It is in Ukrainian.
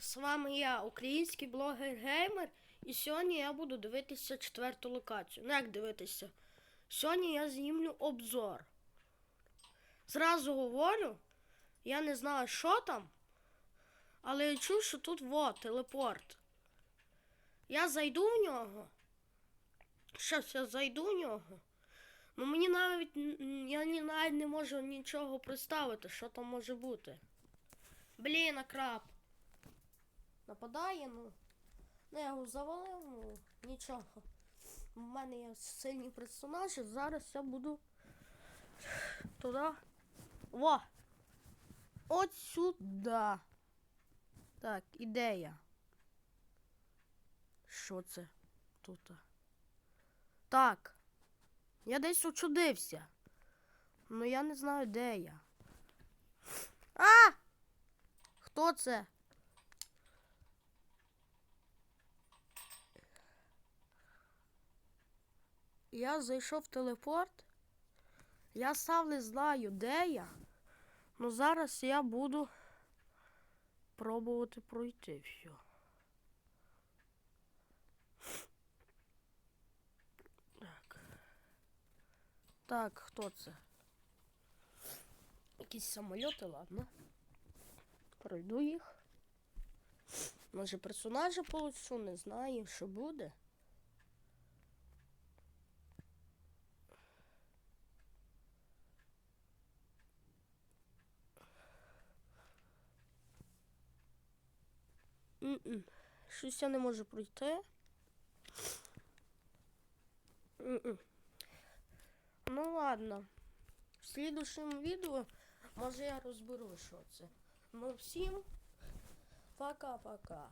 З вами я, український блогер-геймер, і сьогодні я буду дивитися четверту локацію. Ну як дивитися? Сьогодні я знімлю обзор. Зразу говорю, я не знаю, що там, але я чув, що тут вот, телепорт. Я зайду в нього. Щас я зайду в нього. Ну мені навіть я навіть не можу нічого представити, що там може бути. Блін, а краб. Нападає, ну. Ну, я його завалив, ну, нічого. У мене є сильні персонажі, зараз я буду туди. Во! От сюди. Так, ідея. Що це тут? Так. Я десь очудився. Ну я не знаю, де я. А! Хто це? Я зайшов в телепорт. Я сам не знаю, де я. Ну зараз я буду пробувати пройти все. Так. Так, хто це? Якісь самольоти, ладно. Пройду їх. Може персонажа получу, не знаю, що буде. М-м. Щось я не можу пройти. М-м. Ну ладно. В слідущому відео може я розберу, що це. Ну всім пока-пока.